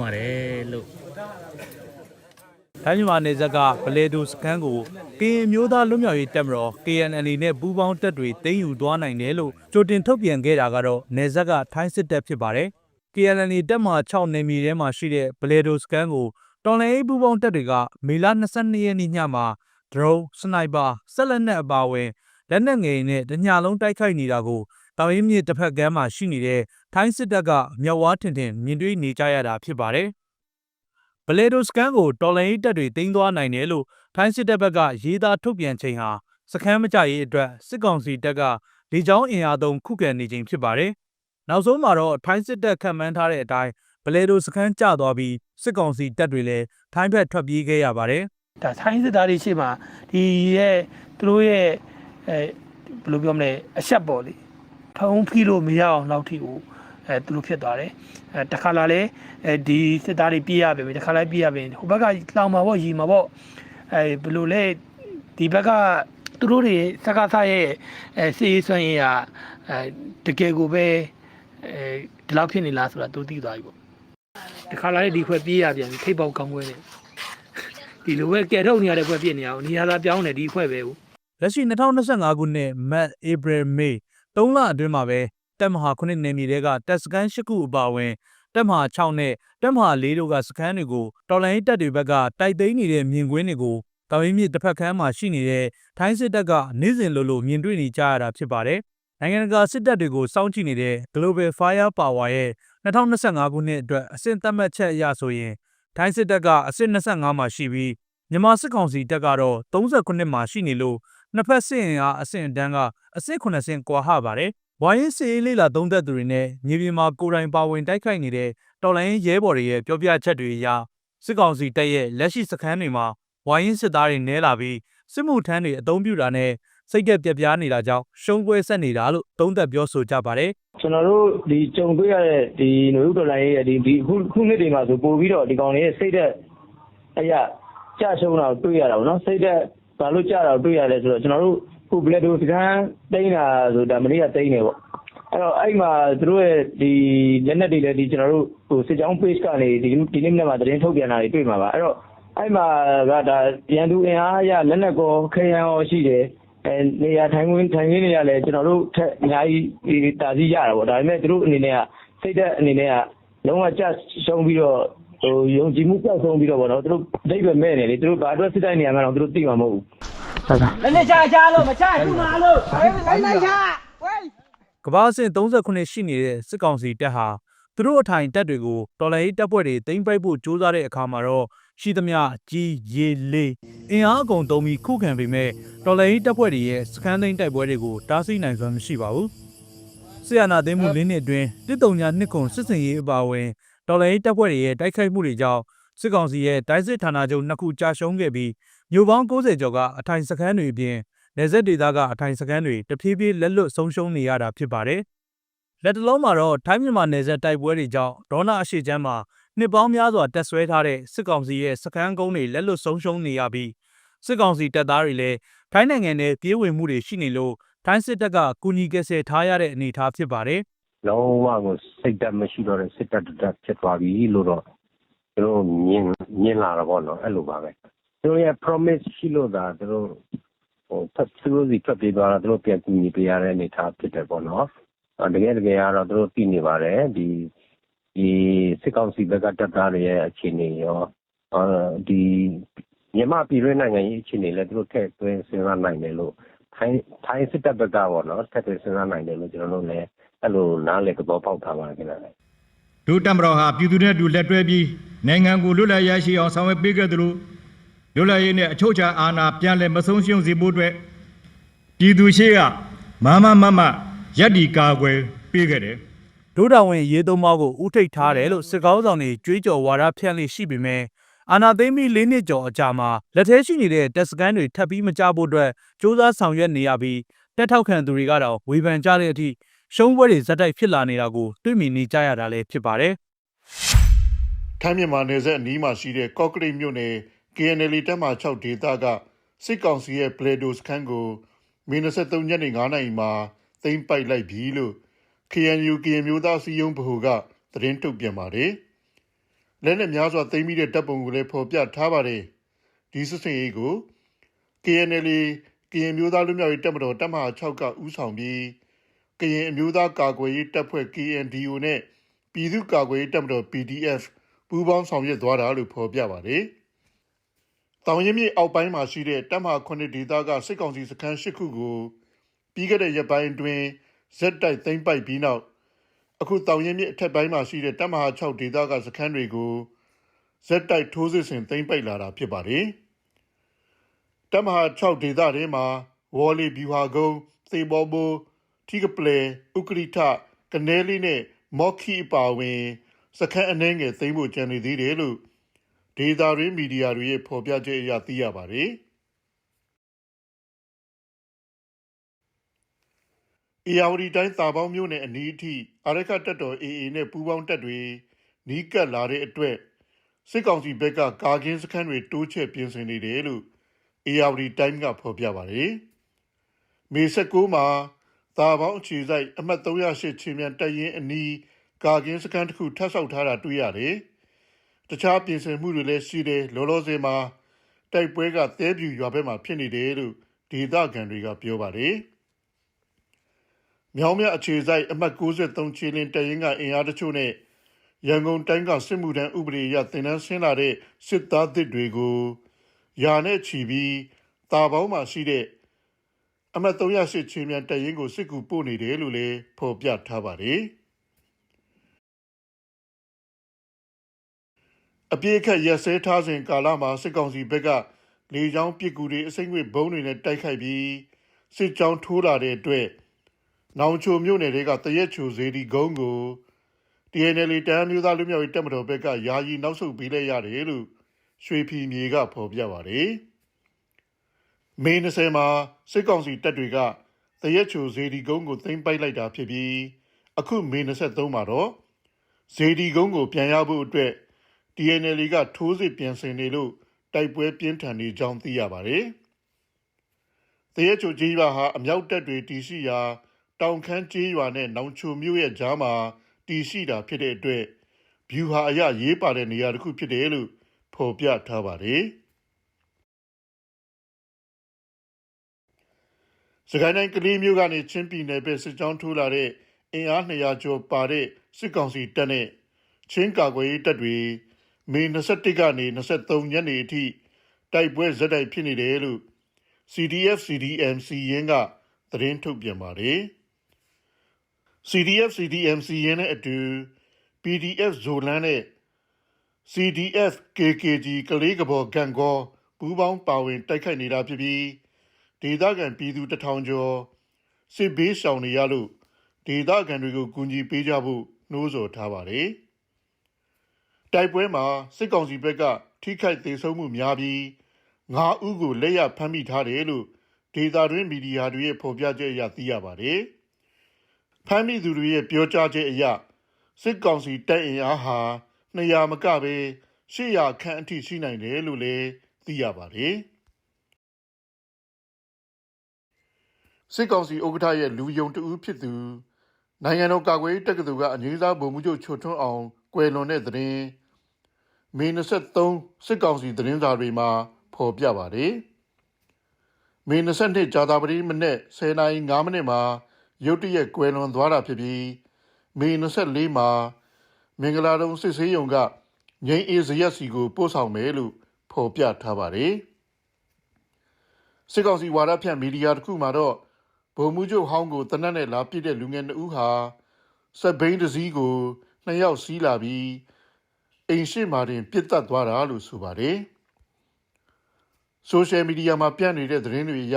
ပါတယ်လို့တိုင်းမြန်မာနယ်စပ်ကဗလေဒိုစခန်းကိုကရင်မျိုးသားလွတ်မြောက်ရေးတပ်မတော် KNL နဲ့ပူးပေါင်းတပ်တွေသိမ်းယူသွားနိုင်တယ်လို့ကြိုတင်ထုတ်ပြန်ခဲ့တာကတော့နယ်စပ်ကထိုင်းစစ်တပ်ဖြစ်ပါတယ်။ KNL တပ်မှ6နေမီထဲမှာရှိတဲ့ဗလေဒိုစခန်းကိုတော်လိုင်းရေးပူးပေါင်းတပ်တွေကမေလ22ရက်နေ့ညမှာဒရုန်းစနိုက်ပါဆက်လက်နက်အပါအဝင်လက်နက်ငယ်နဲ့တညလုံးတိုက်ခိုက်နေတာကို တောင်ရင်မြစ်တစ်ဖက်ကမ်းမှာရှိနေတဲ့ထိုင်းစစ်တပ်ကမြောက်ဝါထင်ထင်မြင်တွေ့နေကြရတာဖြစ်ပါတယ်။ဗလေဒိုစကန်ကိုတော်လိုင်းရေးတပ်တွေတင်းသွားနိုင်တယ်လို့ထိုင်းစစ်တပ်ဘက်ကရေးသားထုတ်ပြန်ချိန်ဟာစခန်းမကြရေးအတွက်စစ်ကောင်စီတပ်ကလေကြောင်းအင်အားသုံးခုခံနေချိန်ဖြစ်ပါတယ်။နောက်ဆုံးမှာတော့ထိုင်းစစ်တပ်ခံမှန်းထားတဲ့အတိုင်းဗလေဒိုစခန်းကျသွားပြီးစစ်ကောင်စီတပ်တွေလည်းထိုင်းဘက်ထွက်ပြေးခဲ့ရပါတယ်။ဒါဆိုင်းစစ်သားတွေရှေ့မှာဒီရဲ့သူတို့ရဲ့အဲဘယ်လိုပြောမလဲအဆက်ပေါ်လေ ဖုံးဖိလို့မရအောင်လောက်ထိကိုအဲသူတို့ဖြစ်သွားတယ်အဲတခါလာလဲအဲဒီစစ်သားတွေပြေးရပြီတခါလဲပြေးရပြီဟိုဘက်ကလောင်မှာပေါ့ရီမှာပေါ့အဲဘယ်လိုလဲဒီဘက်ကသူတို့တွေစကားဆရဲ့အဲစေးဆွမ်းရေးကအဲတကယ်ကိုပဲအဲဒီလောက်ဖြစ်နေလားဆိုတာသူသိသွားပြီပေါ့တခါလာလေဒီခွဲပြေးရပြန်ထိပ်ပေါက်ကောင်းခွဲနဲ့ဒီလိုပဲကဲထုတ်နေရတဲ့ခွဲပြစ်နေအောင်နေရာသာပြောင်းနေဒီခွဲပဲဟုတ်လက်ရှိ2025ခုနှစ် Matt April May ၃လအတွင်းမှာပဲတပ်မဟာ9နယ်မြေတွေကတပ်စခန်း၈ခုအပါအဝင်တပ်မဟာ6နဲ့တပ်မဟာ4တို့ကစခန်းတွေကိုတော်လိုင်းတပ်တွေဘက်ကတိုက်သိမ်းနေတဲ့မြင်ကွင်းတွေကိုကဝင်းမြစ်တစ်ဖက်ခန်းမှာရှိနေတဲ့ထိုင်းစစ်တပ်ကနေ့စဉ်လိုလိုမြင်တွေ့နေကြရတာဖြစ်ပါတယ်။နိုင်ငံတကာစစ်တပ်တွေကိုစောင့်ကြည့်နေတဲ့ Global Fire Power ရဲ့2025ခုနှစ်အတွက်အဆင့်သတ်မှတ်ချက်အရဆိုရင်ထိုင်းစစ်တပ်ကအဆင့်25မှာရှိပြီးမြန်မာစစ်ကောင်စီတပ်ကတော့39မှာရှိနေလို့ နှစ်ဖက်စစ်ရင်အားအဆင့်အတန်းကအဆင့်9ဆင့်ကွာဟပါတယ်။ဝိုင်းရင်စစ်ရေးလေးလာသုံးသက်သူတွေနဲ့မြေပြင်မှာကိုယ်တိုင်ပါဝင်တိုက်ခိုက်နေတဲ့တော်လိုင်းရဲဘော်တွေရဲ့ပြောပြချက်တွေအရစစ်ကောင်စီတပ်ရဲ့လက်ရှိစခန်းတွေမှာဝိုင်းရင်စစ်သားတွေနဲလာပြီးစစ်မှုထမ်းတွေအသုံးပြုတာနဲ့စိတ်ကပြက်ပြားနေတာကြောင့်ရှုံးပွဲဆက်နေတာလို့သုံးသက်ပြောဆိုကြပါတယ်ကျွန်တော်တို့ဒီကြုံတွေ့ရတဲ့ဒီຫນွေဥတော်လိုင်းရဲ့ဒီဒီခုခုနှစ်တွေမှာဆိုပို့ပြီးတော့ဒီကောင်လေးရဲ့စိတ်သက်အရာကြရှုံးတာကိုတွေ့ရတာဗောနော်စိတ်သက် ဘာလို့ကြတာကိုတွေ့ရလဲဆိုတော့ကျွန်တော်တို့ခုဘလက်ဒိုစကန်တိန်းတာဆိုတာမနေ့ကတိန်းနေပေါ့အဲ့တော့အဲ့မှာသူတို့ရဲ့ဒီလက်နက်တွေလည်းဒီကျွန်တော်တို့ဟိုစစ်ကြောင်း page ကနေဒီဒီနေ့မနေ့မှာသတင်းထုတ်ပြန်တာတွေတွေ့မှာပါအဲ့တော့အဲ့မှာကဒါရန်သူအင်အားအရလက်နက်ကောခရမ်းရောရှိတယ်အဲနေရာထိုင်ဝင်ထိုင်ရင်းနေရလဲကျွန်တော်တို့ထက်အများကြီးဒီတာစီရတာပေါ့ဒါပေမဲ့သူတို့အနေနဲ့ကစိတ်သက်အနေနဲ့ကလုံးဝကြရှုံးပြီးတော့ဟို ယုံကြည်မှုကြောက်ဆုံးပြီးတော့ဗောနော်သူတို့ဒိတ်ပဲမဲ့နေလေသူတို့ဘာအတွက်စစ်တိုင်းနေရမှာတော့သူတို့သိမှာမဟုတ်ဘူးလက်နဲ့ချချလို့မချခုမှလို့လိုက်လိုက်ချဝေးကမ္ဘာအဆင့်38ရှိနေတဲ့စစ်ကောင်စီတပ်ဟာသူတို့အထိုင်တပ်တွေကိုတော်လှန်ရေးတပ်ဖွဲ့တွေသိမ်းပိုက်ဖို့ကြိုးစားတဲ့အခါမှာတော့ရှိသမျှကြီးရေလေးအင်အားအကုန်သုံးပြီးခုခံပေမဲ့တော်လှန်ရေးတပ်ဖွဲ့တွေရဲ့စခန်းသိမ်းတိုက်ပွဲတွေကိုတားဆီးနိုင်စွမ်းမရှိပါဘူး။ဆီယနာသိမ်းမှုလင်းနှစ်အတွင်းတစ်တုံညာနှစ်ခုစစ်စင်ရေးအပါအဝင် တော်လှန်ရေးတပ်ဖွဲ့တွေရဲ့တိုက်ခိုက်မှုတွေကြောင့်စစ်ကောင်စီရဲ့တိုက်စစ်ဌာနချုပ်နှစ်ခုကြာရှုံးခဲ့ပြီးမြို့ပေါင်း90ကျော်ကအထိုင်စခန်းတွေအပြင်နေဆက်ဒေသကအထိုင်စခန်းတွေတဖြည်းဖြည်းလက်လွတ်ဆုံးရှုံးနေရတာဖြစ်ပါတယ်။လက်တလုံးမှာတော့ထိုင်းမြန်မာနယ်စပ်တိုက်ပွဲတွေကြောင့်ဒေါနာအရှိချမ်းမှာနှစ်ပေါင်းများစွာတက်ဆွဲထားတဲ့စစ်ကောင်စီရဲ့စခန်းကုန်းတွေလက်လွတ်ဆုံးရှုံးနေရပြီးစစ်ကောင်စီတပ်သားတွေလည်းထိုင်းနိုင်ငံနဲ့ပြေးဝင်မှုတွေရှိနေလို့ထိုင်းစစ်တပ်ကကူညီကယ်ဆယ်ထားရတဲ့အနေအထားဖြစ်ပါတယ် လုံးဝကိုစိတ်တက်မရှိတော့တဲ့စစ်တပ်တစ်တက်ဖြစ်သွားပြီလို့တော့သူတို့မြင်မြင်လာတော့ဗောနော်အဲ့လိုပါပဲသူတို့ရဲ့ promise ရှိလို့သာသူတို့ဟိုဖတ်သူတို့စီဖတ်ပြေးသွားတော့သူတို့ပြန်ကူညီပေးရတဲ့အနေအထားဖြစ်တယ်ဗောနော်အဲ့တကယ်တကယ်ကတော့သူတို့သိနေပါတယ်ဒီဒီစစ်ကောင်စီဘက်ကတပ်သားတွေရဲ့အခြေအနေရောအဲဒီမြန်မာပြည်တွင်းနိုင်ငံရေးအခြေအနေလည်းသူတို့ထည့်သွင်းစဉ်းစားနိုင်တယ်လို့ထိုင်းထိုင်းစစ်တပ်ဘက်ကဗောနော်ထည့်သွင်းစဉ်းစားနိုင်တယ်လို့ကျွန်တော်တို့လည်း အဲ့လိုနားလေသဘောပေါက်ထားပါခင်ဗျာဒုတက်မတော်ဟာပြည်သူနဲ့အတူလက်တွဲပြီးနိုင်ငံကိုလွတ်လပ်ရရှိအောင်ဆောင်ရွက်ပေးခဲ့သလိုလွတ်လပ်ရေးနဲ့အချုပ်အခြာအာဏာပြန်လည်မဆုံးရှုံးစေဖို့အတွက်ပြည်သူရှိကမမမမရက်ဒီကာကွယ်ပေးခဲ့တယ်။ဒုတော်ဝင်ရေးသုံးပါးကိုဥထိတ်ထားတယ်လို့စစ်ကောင်းဆောင်တွေကြွေးကြော်ဝါဒဖြန့်လိရှိပေမဲ့အာနာသိမ့်ပြီး၄နှစ်ကျော်အကြာမှာလက်ထဲရှိနေတဲ့တပ်စကန်တွေထပ်ပြီးမကြဖို့အတွက်စ조사ဆောင်ရွက်နေရပြီးတက်ထောက်ခံသူတွေကတော့ဝေဖန်ကြတဲ့အထိ ရှုံးပွဲတွေဇက်တိုက်ဖြစ်လာနေတာကိုတွေ့မြင်နေကြရတာလည်းဖြစ်ပါတယ်။ထိုင်းမြန်မာနယ်စပ်အနီးမှာရှိတဲ့ကော့ကရိတ်မြို့နယ် KNL တပ်မှ6ဒေသကစစ်ကောင်စီရဲ့ပလေဒိုစခန်းကိုမေ23ညနေ9နာရီမှာသိမ်းပိုက်လိုက်ပြီလို့ KNU ကရင်မျိုးသားစီယုံဗဟိုကသတင်းထုတ်ပြန်ပါတယ်။လက်နက်များစွာသိမ်းပြီးတဲ့တပ်ပုံကိုလည်းဖော်ပြထားပါတယ်ဒီစစ်စင်ရေးကို KNL ကရင်မျိုးသားလူမျိုးရေးတပ်မတော်တပ်မဟာ6ကဦးဆောင်ပြီး ကရင်အမျိုးသားကာကွယ်ရေးတပ်ဖွဲ့ KNDO နဲ့ပြည်သူ့ကာကွယ်ရေးတပ်မတော် PDF ပူးပေါင်းဆောင်ရွက်သွားတာလို့ဖော်ပြပါတယ်။တောင်ရင်မြေအောက်ပိုင်းမှာရှိတဲ့တပ်မဟာ9ဒေသကစစ်ကောင်စီစခန်း၈ခုကိုပြီးခဲ့တဲ့ရက်ပိုင်းအတွင်းဇက်တိုက်သိမ်းပိုက်ပြီးနောက်အခုတောင်ရင်မြေအထက်ပိုင်းမှာရှိတဲ့တပ်မဟာ6ဒေသကစခန်းတွေကိုဇက်တိုက်ထိုးစစ်ဆင်သိမ်းပိုက်လာတာဖြစ်ပါတယ်။တပ်မဟာ6ဒေသထဲမှာဝေါ်လီဗျူဟာကုန်းသေဘောဘို ထီကပလေဥကရိထကနေလီနဲ့မော်ခီအပါအဝင်စခန်းအနှဲငယ်သိမ်းဖို့ကြံနေသေးတယ်လို့ဒေတာရင်းမီဒီယာတွေရဲ့ဖော်ပြချက်အရသိရပါတယ်။အေယာဝတီတိုင်းတာပေါင်းမြို့နယ်အနီးအထိအာရခတ်တပ်တော် AA နဲ့ပူးပေါင်းတပ်တွေနီးကပ်လာတဲ့အတွက်စစ်ကောင်စီဘက်ကကာကင်းစခန်းတွေတိုးချဲ့ပြင်ဆင်နေတယ်လို့အေယာဝတီတိုင်းကဖော်ပြပါတယ်။မေ16မှာ တာပေါင်းအခြေစိုက်အမှတ်308ချင်းမြန်တပ်ရင်းအနီးကာကင်းစခန်းတစ်ခုထပ်ဆောက်ထားတာတွေ့ရတယ်။တခြားပြင်ဆင်မှုတွေလည်းရှိတယ်လောလောဆယ်မှာတိုက်ပွဲကသဲပြူရွာဘက်မှာဖြစ်နေတယ်လို့ဒေသခံတွေကပြောပါတယ်။မြောင်းမြအခြေစိုက်အမှတ်63ချီလင်းတရင်ကအင်အားတချို့နဲ့ရန်ကုန်တိုင်းကစစ်မှုထမ်းဥပဒေအရတင်နန်းဆင်းလာတဲ့စစ်သားသစ်တွေကိုယာနဲ့ချီပြီးတာပေါင်းမှာရှိတဲ့ အမှတ်308ချင်းမြန်တရင်ကိုစစ်ကူပို့နေတယ်လို့လည်းဖော်ပြထားပါတယ်။အပြေးအခတ်ရက်စဲထားစဉ်ကာလမှာစစ်ကောင်စီဘက်ကလေကြောင်းပစ်ကူတွေအစိမ့်ငွေဘုံတွေနဲ့တိုက်ခိုက်ပြီးစစ်ကြောင်းထိုးလာတဲ့အတွက်နောင်ချိုမြို့နယ်တွေကတရက်ချိုဇေဒီကုန်းကို TNL တန်းမျိုးသားလူမျိုးရေးတပ်မတော်ဘက်ကယာယီနောက်ဆုတ်ပေးလိုက်ရတယ်လို့ရွှေဖီမြေကဖော်ပြပါတယ်။ မေ20မှာစစ်ကောင်စီတပ်တွေကတရက်ချိုဇေဒီကုန်းကိုသိမ်းပိုက်လိုက်တာဖြစ်ပြီးအခုမေ23မှာတော့ဇေဒီကုန်းကိုပြန်ရဖို့အတွက် TNL ကထိုးစစ်ပြန်ဆင်နေလို့တိုက်ပွဲပြင်းထန်နေကြောင်းသိရပါတယ်။တရက်ချိုကြီးရွာဟာအမြောက်တပ်တွေတီးရှိရာတောင်ခမ်းကြီးရွာနဲ့နောင်ချိုမြို့ရဲ့ကြားမှာတီးရှိတာဖြစ်တဲ့အတွက်ဗျူဟာအရရေးပါတဲ့နေရာတစ်ခုဖြစ်တယ်လို့ဖော်ပြထားပါတယ်။ စကိုင်းတိုင်းကလေးမျိုးကနေချင်းပြည်နယ်ပဲစစ်ကြောင်းထိုးလာတဲ့အင်အား200ကျော်ပါတဲ့စစ်ကောင်စီတပ်နဲ့ချင်းကာကွယ်ရေးတပ်တွေမေ21ကနေ23ညနေအထိတိုက်ပွဲဇက်တိုက်ဖြစ်နေတယ်လို့ CDF CDM စီရင်ကသတင်းထုတ်ပြန်ပါတယ်။ CDF CDM စီရင်တဲ့အတူ PDF ဇိုလန်းနဲ့ CDF KKG ကလေးကဘော်ကန်ကောပူးပေါင်းပါဝင်တိုက်ခိုက်နေတာဖြစ်ပြီး ဒေသခံပြည်သူတထောင်ကျော်စစ်ဘေးရှောင်နေရလို့ဒေသခံတွေကိုကူညီပေးကြဖို့နှိုးဆော်ထားပါတယ်။တိုက်ပွဲမှာစစ်ကောင်စီဘက်ကထိခိုက်ဒေဆုံးမှုများပြီး9ဦးကိုလက်ရဖမ်းမိထားတယ်လို့ဒေတာတွင်မီဒီယာတွေရဲ့ဖော်ပြချက်အရသိရပါတယ်။ဖမ်းမိသူတွေရဲ့ပြောကြားချက်အရစစ်ကောင်စီတပ်အင်အားဟာ200မကပဲ800ခန့်အထိရှိနိုင်တယ်လို့လည်းသိရပါတယ်။ စစ်ကောင်စီဥက္ကဋ္ဌရဲ့လူယုံတဦးဖြစ်သူနိုင်ငံတော်ကာကွယ်ရေးတက္ကသိုလ်ကအငြိမ်းစားဗိုလ်မှူးချုပ်ချိုထွန်းအောင်ကွယ်လွန်တဲ့သတင်းမေ23စစ်ကောင်စီသတင်းစာတွေမှာဖော်ပြပါတယ်။မေ22ကြာသပတေးမနေ့10:05မိနစ်မှာရုတ်တရက်ကွယ်လွန်သွားတာဖြစ်ပြီးမေ24မှာမင်္ဂလာတုံစစ်ဆေးရုံကငိမ့်အေးဇရက်စီကိုပို့ဆောင်မယ်လို့ဖော်ပြထားပါတယ်။စစ်ကောင်စီဝါဒဖြန့်မီဒီယာတစ်ခုမှာတော့ ဗိုလ်မှူးချုပ်ဟောင်းကိုတနက်နဲ့လာပစ်တဲ့လူငယ်2ဦးဟာစက်ဘိန်းတစ်စီးကိုနှစ်ယောက်စီးလာပြီးအိမ်ရှိမာတင်ပြစ်တက်သွားတာလို့ဆိုပါတယ်။ဆိုရှယ်မီဒီယာမှာပြန့်နေတဲ့သတင်းတွေအရ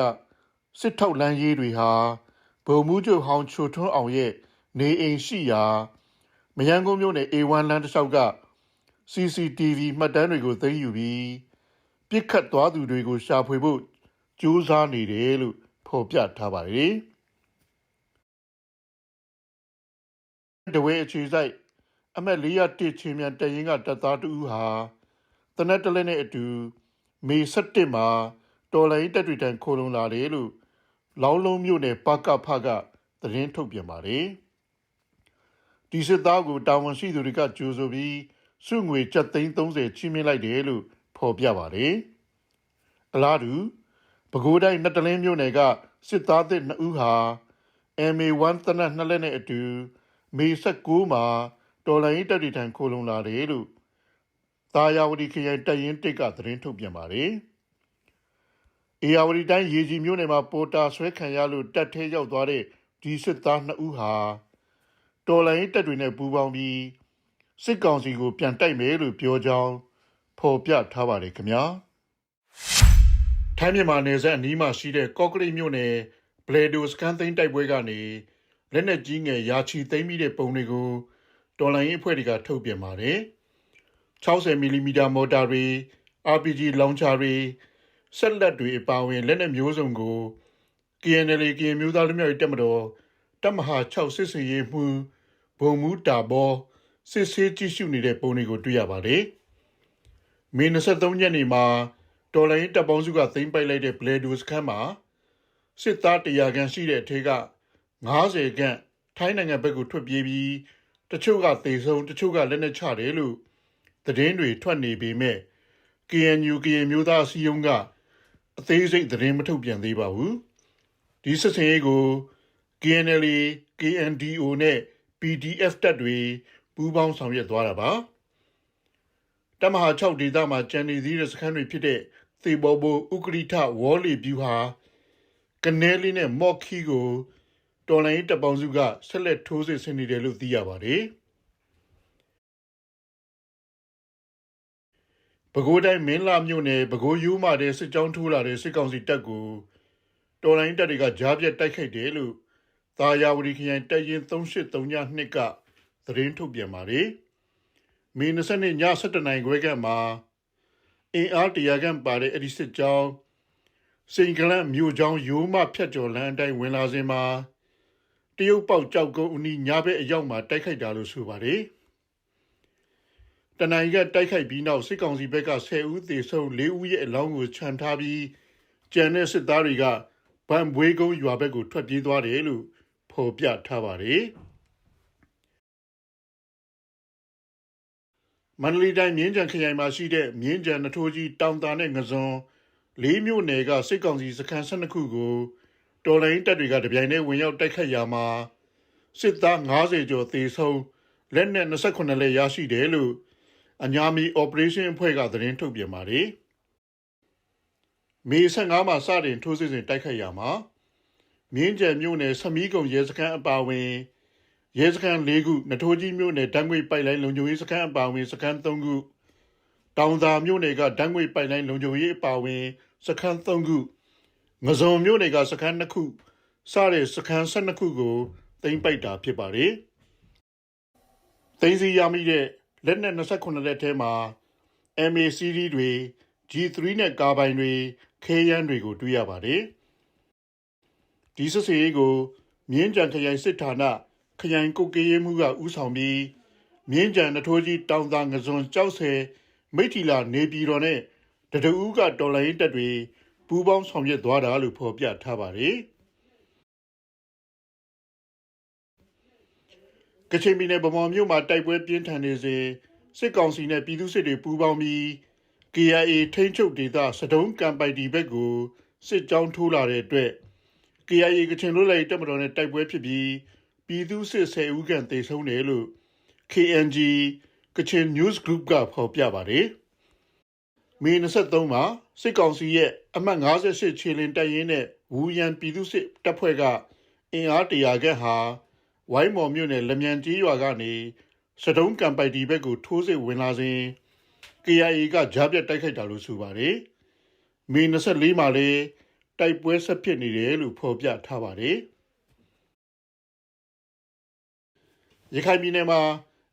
စစ်ထောက်လမ်းရေးတွေဟာဗိုလ်မှူးချုပ်ဟောင်းချိုထွန်းအောင်ရဲ့နေအိမ်ရှိရာမယန်းကုန်းမြို့နယ် A1 လမ်းတစ်လျှောက်က CCTV မှတ်တမ်းတွေကိုသိမ်းယူပြီးပြစ်ခတ်သွားသူတွေကိုရှာဖွေဖို့ကြိုးစားနေတယ်လို့ ဖော်ပြထားပါတယ်။တဝဲအခြေစိုက်အမက်401ချင်းမြန်တရင်ကတပ်သားတူဟာတနက်တလဲနဲ့အတူမေ17မှာတော်လိုင်းတက်တွေတန်ခိုးလုံလာတယ်လို့လောင်းလုံးမြို့နယ်ပကဖကသတင်းထုတ်ပြန်ပါတယ်။ဒီစစ်သားကိုတာဝန်ရှိသူတွေကကြိုးဆိုပြီးစုငွေကျပ်သိန်း30ချီးမြှင့်လိုက်တယ်လို့ဖော်ပြပါတယ်။အလားတူ ပဲခူးတိုင်းနတ်တလင်းမြို့နယ်ကစစ်သားသစ်2ဦးဟာ MA1 တနက်နှစ်လက်နဲ့အတူမေ16မှာတော်လိုင်းတပ်တွေထံခိုလုံလာတယ်လို့တာယာဝတီခရိုင်တပ်ရင်းတစ်ကသတင်းထုတ်ပြန်ပါတယ်။အေယာဝတီတိုင်းရေကြီးမြို့နယ်မှာပေါ်တာဆွဲခံရလို့တပ်ထဲရောက်သွားတဲ့ဒီစစ်သား2ဦးဟာတော်လိုင်းတပ်တွေနဲ့ပူးပေါင်းပြီးစစ်ကောင်စီကိုပြန်တိုက်မယ်လို့ပြောကြောင်းဖော်ပြထားပါတယ်ခင်ဗျာ။ ထိုင်းမြန်မာနယ်စပ်အနီးမှာရှိတဲ့ကော့ကရိတ်မြို့နယ်ဘလေဒိုစကန်သိန်းတိုက်ပွဲကနေလက်နက်ကြီးငယ်ရာချီသိမ်းပြီးတဲ့ပုံတွေကိုတော်လိုင်းရေးအဖွဲ့တွေကထုတ်ပြန်ပါတယ်။60မီလီမီတာမော်တာတွေ RPG လောင်ချာတွေဆက်လက်တွေအပါအဝင်လက်နက်မျိုးစုံကို KNL ကရင်မျိုးသားလူမျိုးရေးတပ်မတော်တပ်မဟာ6စစ်စင်ရေးမှုဘုံမူတာဘောစစ်ဆေးကြည့်ရှုနေတဲ့ပုံတွေကိုတွေ့ရပါတယ်။မေ23ရက်နေ့မှာ တော်လိုင်းတပ်ပေါင်းစုကသိမ်းပိုက်လိုက်တဲ့ဘလေဒိုစခန်းမှာစစ်သား100ခန့်ရှိတဲ့အထက်က90ခန့်ထိုင်းနိုင်ငံဘက်ကိုထွက်ပြေးပြီးတချို့ကသေဆုံးတချို့ကလက်နက်ချတယ်လို့သတင်းတွေထွက်နေပေမဲ့ KNU ကရင်မျိုးသားအစည်းအရုံးကအသေးစိတ်သတင်းမထုတ်ပြန်သေးပါဘူး။ဒီစစ်စင်ရေးကို KNL KNDO နဲ့ PDF တပ်တွေပူးပေါင်းဆောင်ရွက်သွားတာပါ။တမဟာ6ဒေသမှာကျန်နေသေးတဲ့စခန်းတွေဖြစ်တဲ့ သေဘောဘိုဥကရိထဝေါ်လီဗျူဟာကနေလီနဲ့မော့ခီကိုတော်လိုင်းတပ်ပေါင်းစုကဆက်လက်ထိုးစစ်ဆင်နေတယ်လို့သိရပါတယ်။ပဲခူးတိုင်းမင်းလာမြို့နယ်ပဲခူးယူမာတဲ့စစ်ကြောင်းထိုးလာတဲ့စစ်ကောင်စီတပ်ကိုတော်လိုင်းတပ်တွေကကြားပြတ်တိုက်ခိုက်တယ်လို့သာယာဝတီခရိုင်တပ်ရင်း3832ကသတင်းထုတ်ပြန်ပါတယ်။မေ20နှစ်ည7:00နာရီခွဲကမှာ အင်အားတရာခန့်ပါတဲ့အဲ့ဒီစစ်ကြောင်းစိန်ကလန့်မြို့ကြောင်းရိုးမဖြတ်ကျော်လမ်းအတိုင်းဝင်လာစဉ်မှာတရုတ်ပေါက်ကြောက်ကုန်းအနီးညာဘက်အရောက်မှာတိုက်ခိုက်တာလို့ဆိုပါတယ်။တနင်္ဂနွေတိုက်ခိုက်ပြီးနောက်စစ်ကောင်စီဘက်က10ဦးသေဆုံး4ဦးရဲ့အလောင်းကိုခြံထားပြီးကျန်တဲ့စစ်သားတွေကဗန်ဘွေးကုန်းရွာဘက်ကိုထွက်ပြေးသွားတယ်လို့ဖော်ပြထားပါတယ်။ မန္တလေးတိုင်းမြင်းကြံခရိုင်မှာရှိတဲ့မြင်းကြံနထိုးကြီးတောင်တာနဲ့ငစွန်လေးမြို့နယ်ကစစ်ကောင်စီစခန်း12ခုကိုတော်လိုင်းတပ်တွေကတပြိုင်တည်းဝင်ရောက်တိုက်ခတ်ရာမှာစစ်သား90ကျော်သေဆုံးလက်နက်28လက်ရရှိတယ်လို့အညာမီ operation အဖွဲ့ကသတင်းထုတ်ပြန်ပါတယ်။မေ15မှာစတင်ထိုးစစ်ဆင်တိုက်ခတ်ရာမှာမြင်းကြံမြို့နယ်ဆမီးကုံရဲစခန်းအပါအဝင် ရဲစခန်း၄ခုနထိုးကြီးမြို့နယ်ဓာတ်ငွေပိုက်လိုင်းလုံခြုံရေးစခန်းအပါအဝင်စခန်း၃ခုတောင်သာမြို့နယ်ကဓာတ်ငွေပိုက်လိုင်းလုံခြုံရေးအပါအဝင်စခန်း၃ခုငစုံမြို့နယ်ကစခန်း၂ခုစတဲ့စခန်း၁၂ခုကိုတင်ပိုက်တာဖြစ်ပါတယ်။တင်စီရမိတဲ့လက်နက်28လက်ထဲမှာ MACD တွေ G3 နဲ့ကာဘိုင်တွေခဲယမ်းတွေကိုတွေ့ရပါတယ်။ဒီစစ်စေးကိုမြင်းကြံခရိုင်စစ်ဌာန ခရိုင်ကုတ်ကေးရေးမှုကဥဆောင်ပြီးမြင်းကြံနထိုးကြီးတောင်သာငစွန်ကြောက်ဆယ်မိထီလာနေပြည်တော်နဲ့တတူးကတော်လိုင်းတက်တွေပူးပေါင်းဆောင်ရွက်သွားတာလို့ဖော်ပြထားပါတယ်။ကချင်ပြည်နယ်ဗမော်မြို့မှာတိုက်ပွဲပြင်းထန်နေစဉ်စစ်ကောင်စီနဲ့ပြည်သူစစ်တွေပူးပေါင်းပြီး KIA ထိန်းချုပ်ဒေသစတုံးကံပိုက်တီဘက်ကိုစစ်ကြောင်းထိုးလာတဲ့အတွက် KIA ကချင်လွတ်လပ်ရေးတပ်မတော်နဲ့တိုက်ပွဲဖြစ်ပြီး ပြည်သူစစ်10ဦးခန့်သေဆုံးတယ်လို့ KNG ကချင် News Group ကဖော်ပြပါတယ်။မေ23မှာစစ်ကောင်စီရဲ့အမှတ်58ခြေလင်တပ်ရင်းနဲ့ဝူရန်ပြည်သူစစ်တပ်ဖွဲ့ကအင်အားတရာခန့်ဟာဝိုင်းမော်မြို့နယ်လမြန်ကြီးရွာကနေစတုံးကံပိုက်တီဘက်ကိုထိုးစစ်ဝင်လာစဉ် KIA ကကြားပြတ်တိုက်ခိုက်တာလို့ဆိုပါတယ်။မေ24မှာလည်းတိုက်ပွဲဆက်ဖြစ်နေတယ်လို့ဖော်ပြထားပါတယ်။ ရခိုင်ပြည်နယ်မှာ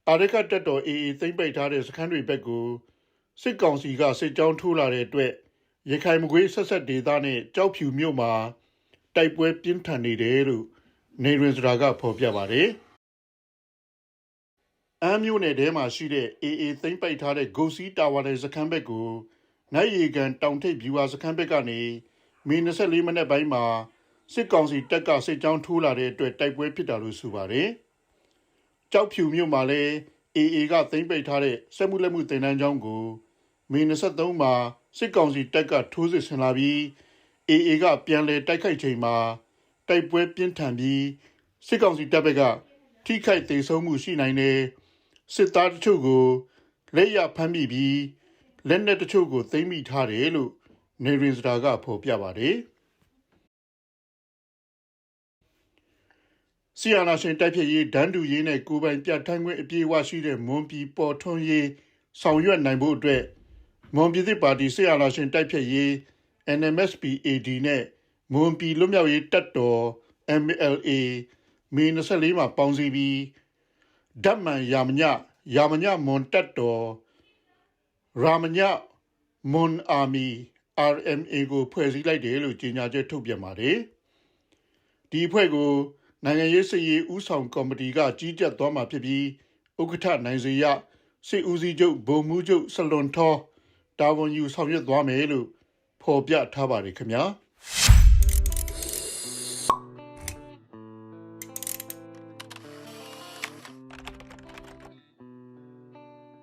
အာရကတက်တော် AA သိမ့်ပိတ်ထားတဲ့စခန်းတွေဘက်ကိုစစ်ကောင်စီကစစ်ကြောင်းထိုးလာတဲ့အတွက်ရခိုင်မကွေးဆက်ဆက်ဒေသနဲ့ကြောက်ဖြူမြို့မှာတိုက်ပွဲပြင်းထန်နေတယ်လို့နေရင်စရာကဖော်ပြပါတယ်။အမ်းမြို့နယ်ထဲမှာရှိတဲ့ AA သိမ့်ပိတ်ထားတဲ့ဂုတ်စီတာဝါတဲ့စခန်းဘက်ကိုနိုင်ရီကန်တောင်ထိပ်ဗျူဟာစခန်းဘက်ကနေမီ24မိနစ်ပိုင်းမှာစစ်ကောင်စီတပ်ကစစ်ကြောင်းထိုးလာတဲ့အတွက်တိုက်ပွဲဖြစ်တာလို့ဆိုပါတယ်။ ကြောက်ဖြူမြို့မှာလည်း AA ကသိမ်းပိတ်ထားတဲ့စက်မှုလက်မှုတင်နန်းကျောင်းကိုမေ23မှာစစ်ကောင်စီတပ်ကထိုးစစ်ဆင်လာပြီး AA ကပြန်လည်တိုက်ခိုက်ချိန်မှာတိုက်ပွဲပြင်းထန်ပြီးစစ်ကောင်စီတပ်ဘက်ကထိခိုက်ဒေဆုံးမှုရှိနိုင်တယ်စစ်သားတချို့ကိုလက်ရဖမ်းမိပြီးလက်နက်တချို့ကိုသိမ်းမိထားတယ်လို့နေရင်စတာကဖော်ပြပါတယ် ဆီယနာရှင်တိုက်ဖြည့်ရေးဒန်းတူရေးနဲ့ကိုယ်ပိုင်ပြဋ္ဌာန်းခွင့်အပြည့်အဝရှိတဲ့မွန်ပြည်ပေါ်ထွန်းရေးဆောင်ရွက်နိုင်ဖို့အတွက်မွန်ပြည်သစ်ပါတီဆီယနာရှင်တိုက်ဖြည့်ရေး NMSPAD နဲ့မွန်ပြည်လွတ်မြောက်ရေးတပ်တော် MLA မေ24မှာပေါင်းစည်းပြီးဓာတ်မှန်ယာမညယာမညမွန်တပ်တော်ရာမညမွန်အာမီ RMA ကိုဖွဲ့စည်းလိုက်တယ်လို့ကြေညာချက်ထုတ်ပြန်ပါတယ်ဒီအဖွဲ့ကို နိုင်ငံရေးစည်ရေးဥဆောင်ကော်မတီကကြီးကြပ်သွားမှာဖြစ်ပြီးဥက္ကဋ္ဌနိုင်စေရစစ်ဦးစီးချုပ်ဗိုလ်မှူးချုပ်စလွန်ထောတာဝန်ယူဆောင်ရွက်သွားမယ်လို့ဖော်ပြထားပါတယ်ခင်ဗျာ